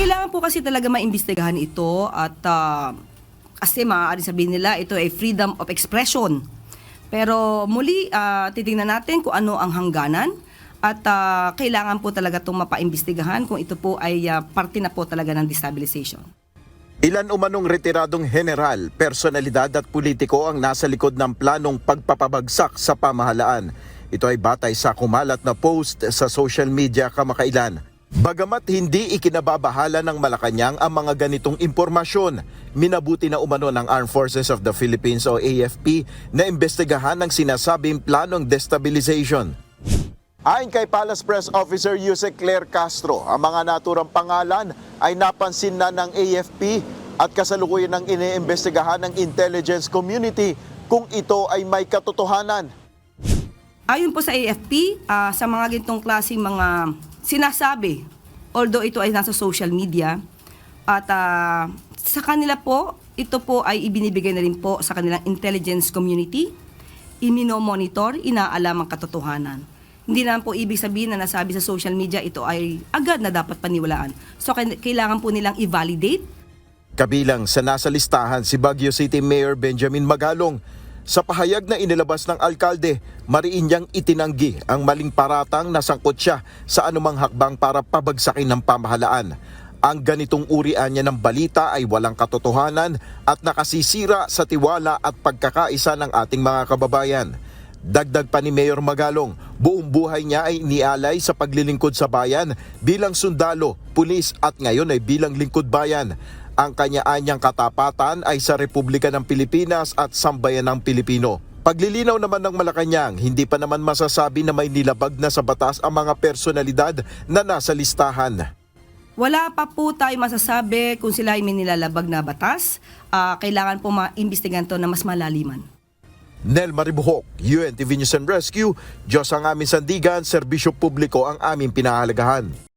Kailangan po kasi talaga maimbestigahan ito at ah, kasi maaari sabihin nila ito ay freedom of expression. Pero muli, ah, titingnan natin kung ano ang hangganan at ah, kailangan po talaga itong mapaimbestigahan kung ito po ay ah, parte na po talaga ng destabilization. Ilan umanong retiradong general, personalidad at politiko ang nasa likod ng planong pagpapabagsak sa pamahalaan. Ito ay batay sa kumalat na post sa social media kamakailan. Bagamat hindi ikinababahala ng Malacanang ang mga ganitong impormasyon, minabuti na umano ng Armed Forces of the Philippines o AFP na imbestigahan ang sinasabing planong destabilization. Ayon kay Palace Press Officer Yusek Claire Castro, ang mga naturang pangalan ay napansin na ng AFP at kasalukuyan ng iniimbestigahan ng intelligence community kung ito ay may katotohanan. Ayon po sa AFP, ah, sa mga ganitong klaseng mga sinasabi, although ito ay nasa social media, at ah, sa kanila po, ito po ay ibinibigay na rin po sa kanilang intelligence community, iminomonitor, inaalam ang katotohanan. Hindi naman po ibig sabihin na nasabi sa social media ito ay agad na dapat paniwalaan. So kailangan po nilang i-validate Kabilang sa nasa listahan si Baguio City Mayor Benjamin Magalong. Sa pahayag na inilabas ng alkalde, mariin niyang itinanggi ang maling paratang na sangkot siya sa anumang hakbang para pabagsakin ng pamahalaan. Ang ganitong urian niya ng balita ay walang katotohanan at nakasisira sa tiwala at pagkakaisa ng ating mga kababayan. Dagdag pa ni Mayor Magalong, buong buhay niya ay inialay sa paglilingkod sa bayan bilang sundalo, pulis at ngayon ay bilang lingkod bayan. Ang kanya-anyang katapatan ay sa Republika ng Pilipinas at sambayan ng Pilipino. Paglilinaw naman ng Malacanang, hindi pa naman masasabi na may nilabag na sa batas ang mga personalidad na nasa listahan. Wala pa po tayo masasabi kung sila ay may nilalabag na batas. Ah, kailangan po maimbestigahan to na mas malaliman. Nel Maribuhok, UNTV News and Rescue, Diyos ang aming sandigan, serbisyo publiko ang aming pinahalagahan.